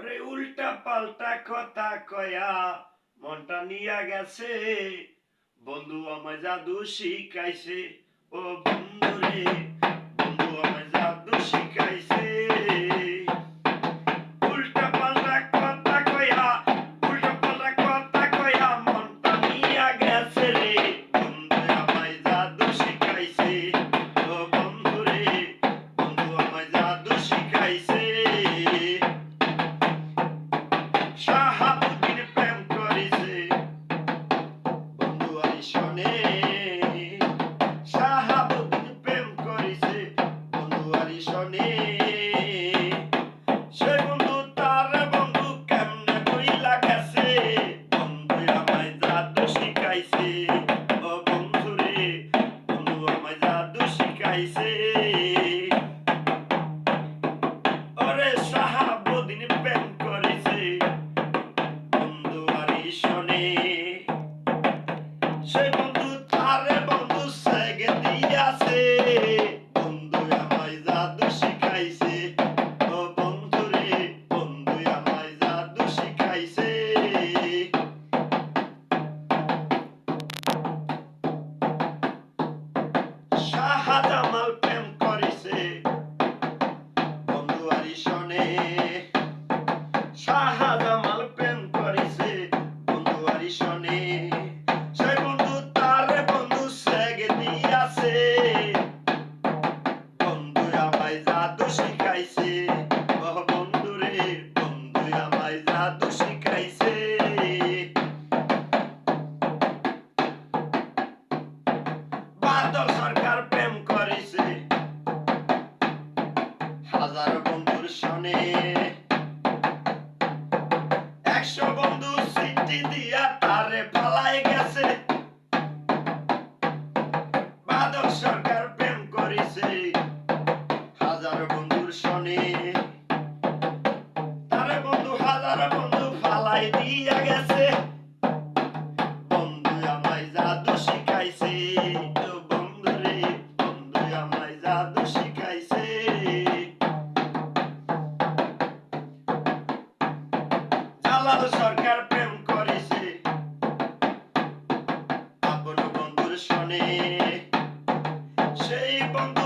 ওরে উল্টা পাল্টা কথা কয়া মনটা নিয়া গেছে। বন্ধু আমার জাদু শিখাইছে। ও বন্ধু রে জনে সে বন্ধু, তার বন্ধু কেমনে বন্ধু আমায় জাদু শিখাইছে। ও বন্ধু রে বন্ধু আমায় হাজার বন্ধুর সামনে। একশো বন্ধু সিটি দিয়ে আমার সরকার প্রেম করেছে। আপন বন্ধুর শোনে। সেই বন্ধু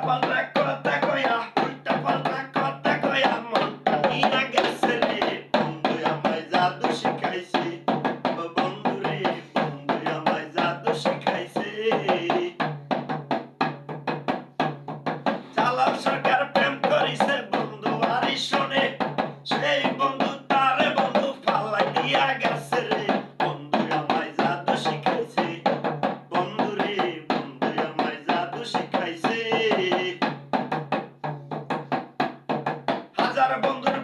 para হাজার বন্ধু